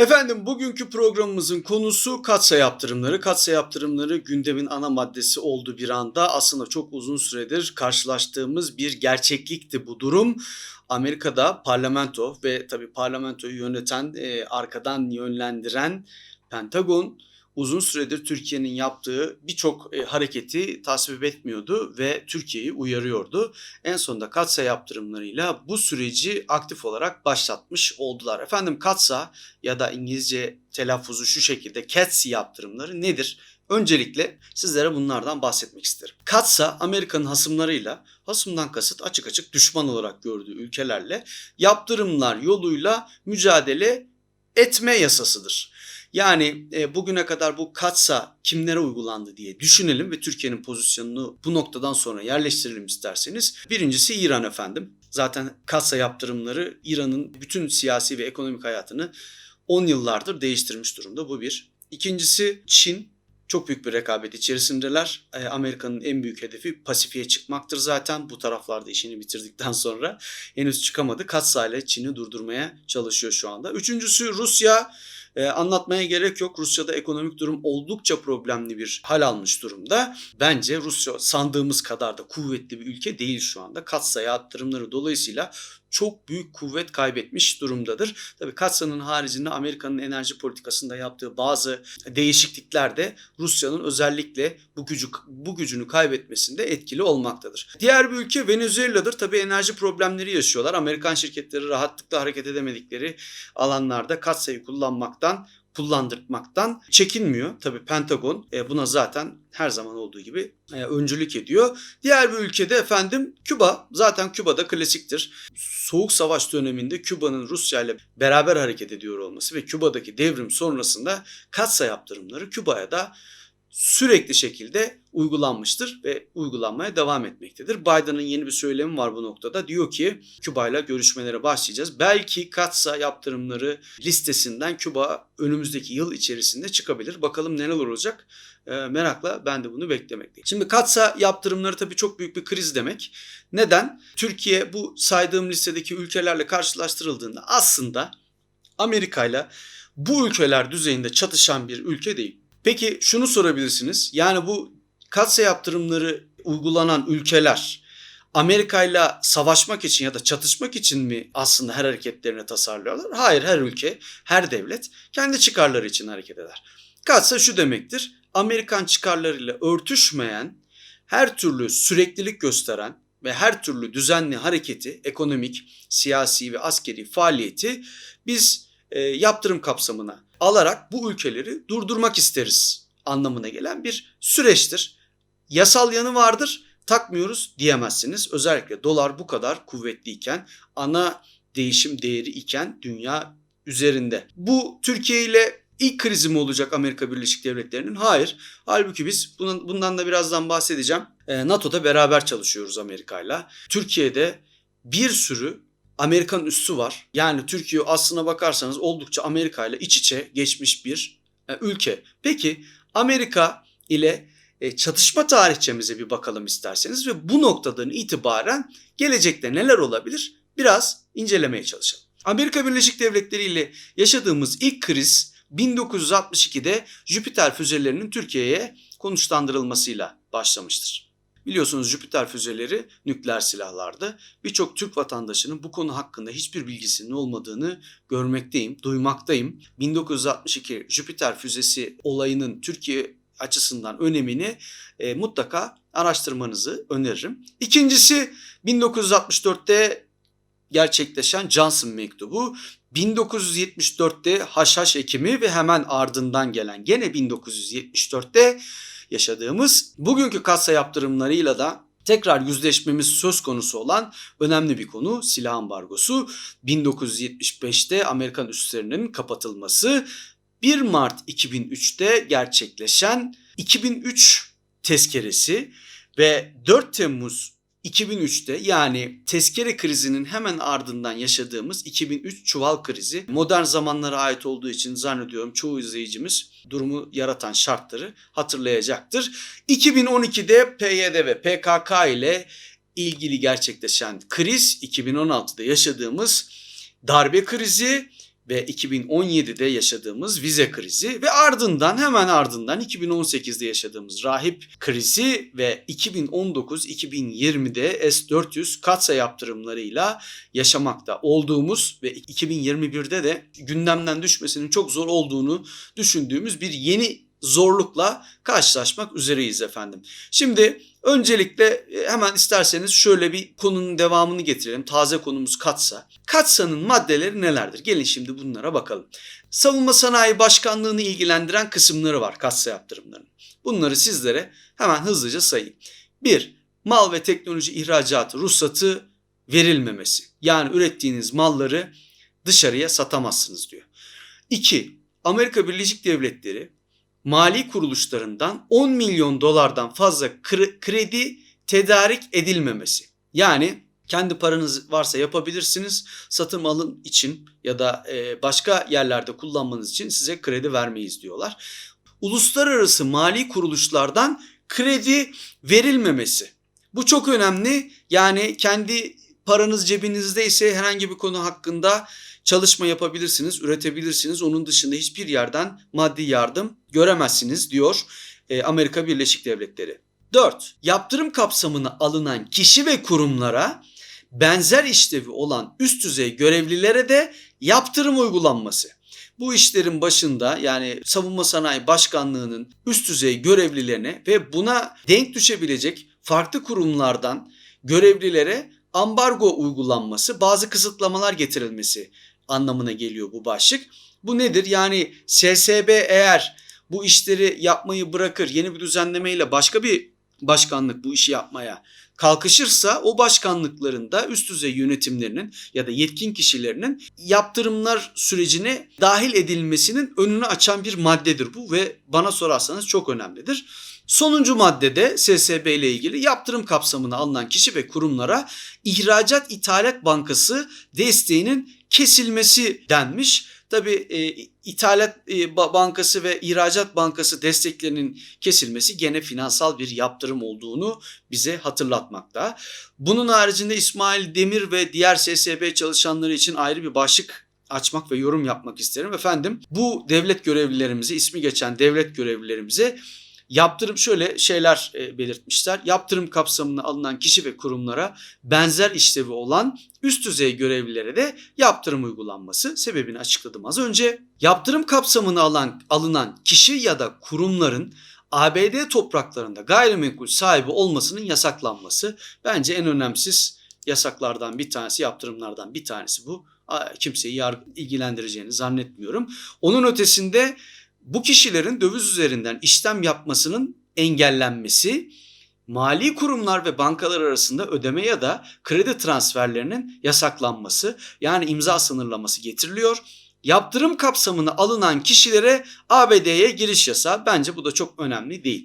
Efendim bugünkü programımızın konusu katsa yaptırımları. Katsa yaptırımları gündemin ana maddesi oldu bir anda. Aslında çok uzun süredir karşılaştığımız bir gerçeklikti bu durum. Amerika'da parlamento ve tabii parlamentoyu yöneten, e, arkadan yönlendiren Pentagon uzun süredir Türkiye'nin yaptığı birçok e, hareketi tasvip etmiyordu ve Türkiye'yi uyarıyordu. En sonunda katsa yaptırımlarıyla bu süreci aktif olarak başlatmış oldular. Efendim katsa ya da İngilizce telaffuzu şu şekilde CATS yaptırımları nedir? Öncelikle sizlere bunlardan bahsetmek isterim. Katsa Amerika'nın hasımlarıyla, hasımdan kasıt açık açık düşman olarak gördüğü ülkelerle yaptırımlar yoluyla mücadele etme yasasıdır. Yani e, bugüne kadar bu katsa kimlere uygulandı diye düşünelim ve Türkiye'nin pozisyonunu bu noktadan sonra yerleştirelim isterseniz. Birincisi İran efendim. Zaten katsa yaptırımları İran'ın bütün siyasi ve ekonomik hayatını 10 yıllardır değiştirmiş durumda. Bu bir. İkincisi Çin. Çok büyük bir rekabet içerisindeler. E, Amerika'nın en büyük hedefi Pasifik'e çıkmaktır zaten. Bu taraflarda işini bitirdikten sonra henüz çıkamadı. Katsa ile Çin'i durdurmaya çalışıyor şu anda. Üçüncüsü Rusya. Ee, anlatmaya gerek yok. Rusya'da ekonomik durum oldukça problemli bir hal almış durumda. Bence Rusya sandığımız kadar da kuvvetli bir ülke değil şu anda. Katsayı arttırımları dolayısıyla çok büyük kuvvet kaybetmiş durumdadır. Tabii Katsa'nın haricinde Amerika'nın enerji politikasında yaptığı bazı değişiklikler de Rusya'nın özellikle bu gücü bu gücünü kaybetmesinde etkili olmaktadır. Diğer bir ülke Venezuela'dır. Tabii enerji problemleri yaşıyorlar. Amerikan şirketleri rahatlıkla hareket edemedikleri alanlarda Katsa'yı kullanmaktan kullandırmaktan çekinmiyor. Tabii Pentagon e, buna zaten her zaman olduğu gibi e, öncülük ediyor. Diğer bir ülkede efendim Küba. Zaten Küba'da klasiktir. Soğuk Savaş döneminde Küba'nın Rusya ile beraber hareket ediyor olması ve Küba'daki devrim sonrasında katsa yaptırımları Küba'ya da sürekli şekilde uygulanmıştır ve uygulanmaya devam etmektedir. Biden'ın yeni bir söylemi var bu noktada. Diyor ki Küba ile görüşmelere başlayacağız. Belki katsa yaptırımları listesinden Küba önümüzdeki yıl içerisinde çıkabilir. Bakalım neler olacak. E, merakla ben de bunu beklemekteyim. Şimdi katsa yaptırımları tabii çok büyük bir kriz demek. Neden? Türkiye bu saydığım listedeki ülkelerle karşılaştırıldığında aslında Amerika ile bu ülkeler düzeyinde çatışan bir ülke değil. Peki şunu sorabilirsiniz. Yani bu katsa yaptırımları uygulanan ülkeler Amerika ile savaşmak için ya da çatışmak için mi aslında her hareketlerini tasarlıyorlar? Hayır her ülke, her devlet kendi çıkarları için hareket eder. Katsa şu demektir. Amerikan çıkarlarıyla örtüşmeyen, her türlü süreklilik gösteren ve her türlü düzenli hareketi, ekonomik, siyasi ve askeri faaliyeti biz e, yaptırım kapsamına alarak bu ülkeleri durdurmak isteriz anlamına gelen bir süreçtir. Yasal yanı vardır, takmıyoruz diyemezsiniz. Özellikle dolar bu kadar kuvvetliyken, ana değişim değeri iken dünya üzerinde. Bu Türkiye ile ilk krizi mi olacak Amerika Birleşik Devletleri'nin? Hayır. Halbuki biz bunun, bundan da birazdan bahsedeceğim. E, NATO'da beraber çalışıyoruz Amerika'yla. Türkiye'de bir sürü Amerikan üssü var. Yani Türkiye aslına bakarsanız oldukça Amerika ile iç içe geçmiş bir e, ülke. Peki Amerika ile e, çatışma tarihçemize bir bakalım isterseniz ve bu noktadan itibaren gelecekte neler olabilir biraz incelemeye çalışalım. Amerika Birleşik Devletleri ile yaşadığımız ilk kriz 1962'de Jüpiter füzelerinin Türkiye'ye konuşlandırılmasıyla başlamıştır. Biliyorsunuz Jüpiter füzeleri nükleer silahlardı. Birçok Türk vatandaşının bu konu hakkında hiçbir bilgisinin olmadığını görmekteyim, duymaktayım. 1962 Jüpiter füzesi olayının Türkiye açısından önemini e, mutlaka araştırmanızı öneririm. İkincisi 1964'te gerçekleşen Johnson mektubu. 1974'te Haşhaş Ekimi ve hemen ardından gelen gene 1974'te yaşadığımız bugünkü kasa yaptırımlarıyla da tekrar yüzleşmemiz söz konusu olan önemli bir konu silah ambargosu. 1975'te Amerikan üslerinin kapatılması, 1 Mart 2003'te gerçekleşen 2003 tezkeresi ve 4 Temmuz 2003'te yani tezkere krizinin hemen ardından yaşadığımız 2003 çuval krizi modern zamanlara ait olduğu için zannediyorum çoğu izleyicimiz durumu yaratan şartları hatırlayacaktır. 2012'de PYD ve PKK ile ilgili gerçekleşen kriz 2016'da yaşadığımız darbe krizi ve 2017'de yaşadığımız vize krizi ve ardından hemen ardından 2018'de yaşadığımız rahip krizi ve 2019-2020'de S400 katsa yaptırımlarıyla yaşamakta olduğumuz ve 2021'de de gündemden düşmesinin çok zor olduğunu düşündüğümüz bir yeni zorlukla karşılaşmak üzereyiz efendim. Şimdi öncelikle e, hemen isterseniz şöyle bir konunun devamını getirelim. Taze konumuz katsa. Katsa'nın maddeleri nelerdir? Gelin şimdi bunlara bakalım. Savunma Sanayi Başkanlığı'nı ilgilendiren kısımları var katsa yaptırımlarının. Bunları sizlere hemen hızlıca sayayım. 1. Mal ve teknoloji ihracatı ruhsatı verilmemesi. Yani ürettiğiniz malları dışarıya satamazsınız diyor. 2. Amerika Birleşik Devletleri mali kuruluşlarından 10 milyon dolardan fazla kre- kredi tedarik edilmemesi. Yani kendi paranız varsa yapabilirsiniz. Satım alın için ya da e, başka yerlerde kullanmanız için size kredi vermeyiz diyorlar. Uluslararası mali kuruluşlardan kredi verilmemesi. Bu çok önemli. Yani kendi paranız cebinizdeyse herhangi bir konu hakkında çalışma yapabilirsiniz, üretebilirsiniz. Onun dışında hiçbir yerden maddi yardım göremezsiniz diyor e, Amerika Birleşik Devletleri. 4. Yaptırım kapsamına alınan kişi ve kurumlara benzer işlevi olan üst düzey görevlilere de yaptırım uygulanması. Bu işlerin başında yani Savunma Sanayi Başkanlığı'nın üst düzey görevlilerine ve buna denk düşebilecek farklı kurumlardan görevlilere ambargo uygulanması, bazı kısıtlamalar getirilmesi anlamına geliyor bu başlık. Bu nedir? Yani SSB eğer bu işleri yapmayı bırakır, yeni bir düzenlemeyle başka bir başkanlık bu işi yapmaya kalkışırsa o başkanlıklarında üst düzey yönetimlerinin ya da yetkin kişilerinin yaptırımlar sürecine dahil edilmesinin önünü açan bir maddedir bu ve bana sorarsanız çok önemlidir. Sonuncu maddede SSB ile ilgili yaptırım kapsamına alınan kişi ve kurumlara İhracat İthalat Bankası desteğinin kesilmesi denmiş. Tabi e, İthalat e, Bankası ve İhracat Bankası desteklerinin kesilmesi gene finansal bir yaptırım olduğunu bize hatırlatmakta. Bunun haricinde İsmail Demir ve diğer SSB çalışanları için ayrı bir başlık açmak ve yorum yapmak isterim. Efendim bu devlet görevlilerimize, ismi geçen devlet görevlilerimize Yaptırım şöyle şeyler e, belirtmişler. Yaptırım kapsamına alınan kişi ve kurumlara benzer işlevi olan üst düzey görevlilere de yaptırım uygulanması sebebini açıkladım az önce. Yaptırım kapsamına alan, alınan kişi ya da kurumların ABD topraklarında gayrimenkul sahibi olmasının yasaklanması bence en önemsiz yasaklardan bir tanesi, yaptırımlardan bir tanesi bu. Kimseyi ilgilendireceğini zannetmiyorum. Onun ötesinde bu kişilerin döviz üzerinden işlem yapmasının engellenmesi, mali kurumlar ve bankalar arasında ödeme ya da kredi transferlerinin yasaklanması yani imza sınırlaması getiriliyor. Yaptırım kapsamına alınan kişilere ABD'ye giriş yasağı bence bu da çok önemli değil.